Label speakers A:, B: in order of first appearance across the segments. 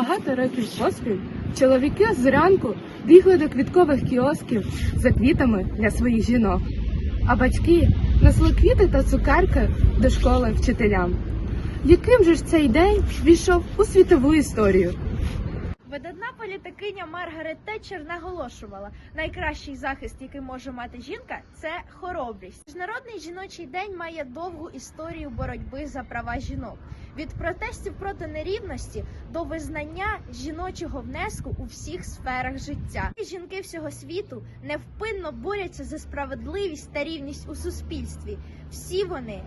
A: Багато років поспіль чоловіки зранку бігли до квіткових кіосків за квітами для своїх жінок, а батьки несли квіти та цукерки до школи вчителям. Яким же ж цей день війшов у світову історію?
B: Видатна політикиня Маргарет Тетчер наголошувала, найкращий захист, який може мати жінка, це хоробрість. Міжнародний жіночий день має довгу історію боротьби за права жінок. Від протестів проти нерівності до визнання жіночого внеску у всіх сферах життя. Жінки всього світу невпинно борються за справедливість та рівність у суспільстві. Всі вони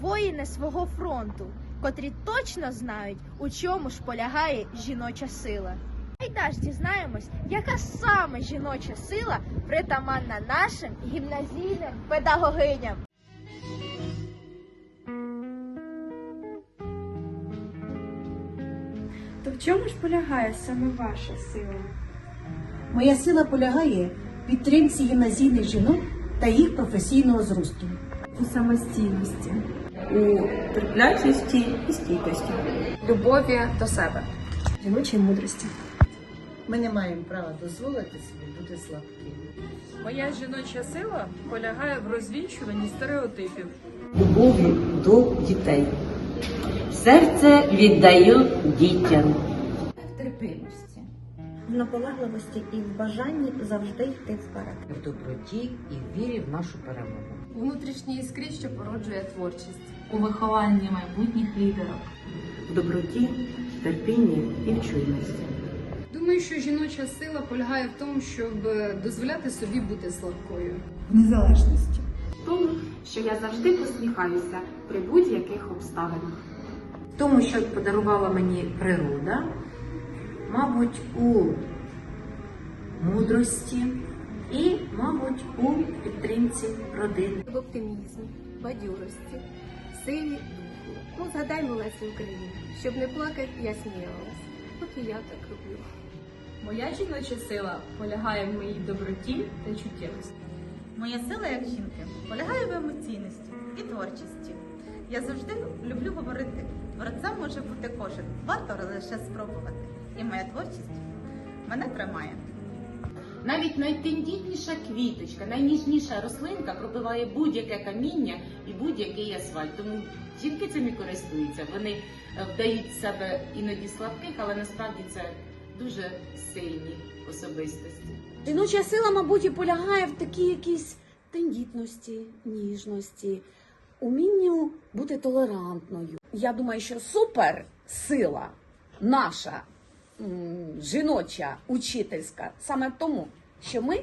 B: воїни свого фронту, котрі точно знають, у чому ж полягає жіноча сила. Айда ж дізнаємось, яка саме жіноча сила притаманна нашим гімназійним педагогиням.
C: В чому ж полягає саме ваша сила?
D: Моя сила полягає в підтримці гімназійних жінок та їх професійного зросту.
C: У самостійності.
E: у терплячості і стійкості.
C: любові до себе, жіночій мудрості.
F: Ми не маємо права дозволити собі бути слабкими.
G: Моя жіноча сила полягає в розвінчуванні стереотипів.
E: Любові до дітей. Серце віддаю дітям.
H: Терпимості,
D: В наполегливості і в бажанні завжди йти вперед.
H: в доброті і в вірі в нашу перемогу.
C: Внутрішній іскрі, що породжує творчість.
I: у вихованні майбутніх лідерок.
E: В доброті, терпінні і чуйності.
J: Думаю, що жіноча сила полягає в тому, щоб дозволяти собі бути слабкою.
C: В незалежності.
K: тому, що я завжди посміхаюся при будь-яких обставинах.
H: Тому, що подарувала мені природа, мабуть, у мудрості і, мабуть, у підтримці родини.
A: В оптимізмі, бадьорості, силі духу. Ну, згадаймо Лесі Україну. Щоб не плакати, я сміялась. От і я так роблю.
G: Моя жіноча сила полягає в моїй доброті та чуттєвості.
L: Моя сила як жінки полягає в емоційності і творчості. Я завжди люблю говорити. Творцем може бути кожен. Варто лише спробувати. І моя творчість мене тримає.
K: Навіть найтендітніша квіточка, найніжніша рослинка пробиває будь-яке каміння і будь-який асфальт. Тому жінки цим і користуються. Вони е, вдають себе іноді слабких, але насправді це дуже сильні особистості.
D: Жіноча сила, мабуть, і полягає в такій якійсь тендітності, ніжності, умінню бути толерантною. Я думаю, що супер сила наша жіноча, учительська, саме тому, що ми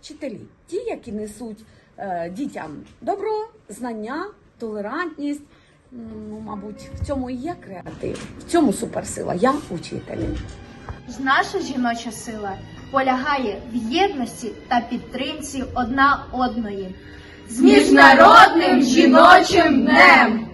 D: вчителі, ті, які несуть е, дітям добро, знання, толерантність. Ну, мабуть, в цьому і є креатив, в цьому суперсила. Я учитель.
B: Наша жіноча сила полягає в єдності та підтримці одна одної. З
A: Міжнародним жіночим днем!